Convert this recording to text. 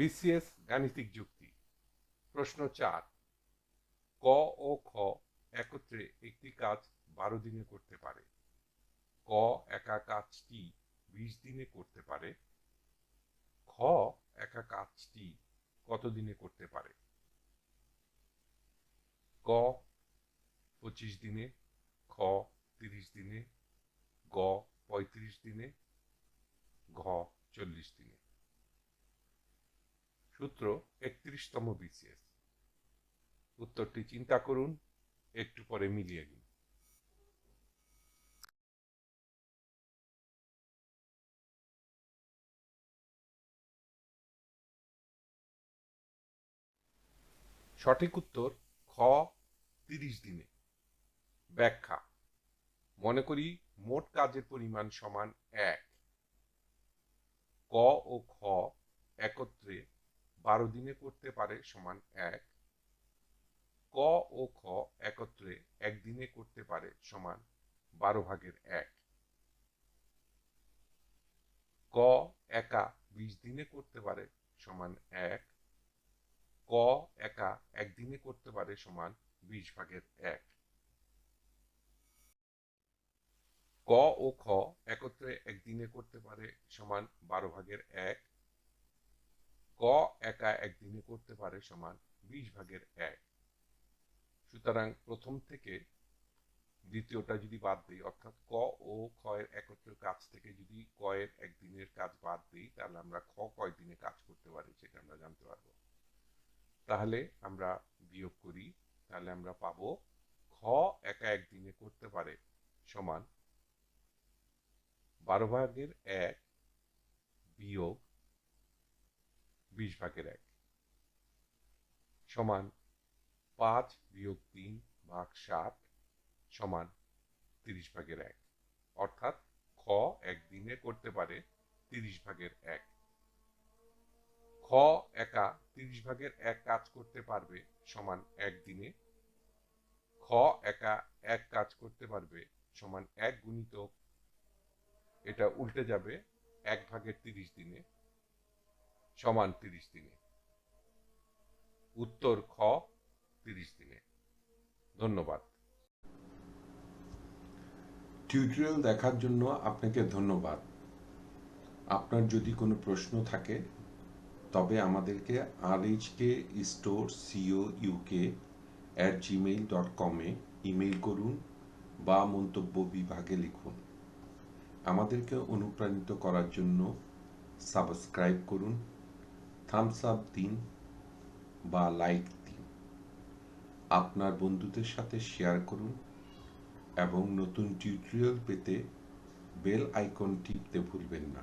BCS গাণিতিক যুক্তি। প্রশ্ন চার। ক ও খ একত্রে একটি কাজ বারো দিনে করতে পারে। ক একা কাজটি বিশ দিনে করতে পারে। খ একা কাজটি কত দিনে করতে পারে? ক পঁচিশ দিনে, খ তিরিশ দিনে, গ পঁয়ত্রিশ দিনে, ঘ চল্লিশ দিনে। সূত্র একত্রিশতম বিসিএস। উত্তরটি চিন্তা করুন, একটু পরে মিলিয়ে নিন। সঠিক উত্তর, খ, তিরিশ দিনে। ব্যাখ্যা, মনে করি মোট কাজের পরিমাণ সমান এক। ক ও খ বারো দিনে করতে পারে সমান এক। ক ও খ একত্রে একদিনে করতে পারে সমান বারো ভাগের এক। ক একা বিশ দিনে করতে পারে সমান এক। ক একা একদিনে করতে পারে সমান বিশ ভাগের এক। ক ও খ একত্রে একদিনে করতে পারে সমান বারো ভাগের একদিনে করতে পারে সমান বিশ ভাগের এক। সুতরাং প্রথম থেকে দ্বিতীয়টা যদি বাদ দিই, অর্থাৎ ক ও খ এর একত্র কাজ থেকে যদি ক এর একদিনের কাজ বাদ দিই, তাহলে আমরা খ কয় দিনে কাজ করতে পারি, সেটা আমরা জানতে পারব। তাহলে আমরা বিয়োগ করি, তাহলে আমরা পাবো খ একা একদিনে করতে পারে সমান বারো ভাগের এক বিয়োগ বিশ ভাগের এক। সমান পাঁচ বিয়োগ তিন ভাগ সাত সমান তিরিশ ভাগের এক। অর্থাৎ খ একদিনে করতে পারে তিরিশ ভাগের এক। খ একা তিরিশ ভাগের এক কাজ করতে পারবে সমান একদিনে। খ একা এক কাজ করতে পারবে সমান এক গুণিতক। এটা উল্টে যাবে এক ভাগের তিরিশ দিনে। সমান তিরিশ দিনে। উত্তর খ তিরিশ দিনে। ধন্যবাদ। টিউটোরিয়াল দেখার জন্য আপনাকে ধন্যবাদ। আপনার যদি কোনো প্রশ্ন থাকে, তবে আমাদেরকে R H K store CO UK at Gmail dot কমে ইমেইল করুন বা মন্তব্য বিভাগে লিখুন। আমাদেরকে অনুপ্রাণিত করার জন্য সাবস্ক্রাইব করুন। থামস আপ দিন বা লাইক দিন। আপনার বন্ধুদের সাথে শেয়ার করুন এবং নতুন টিউটোরিয়াল পেতে বেল আইকন টিপতে ভুলবেন না।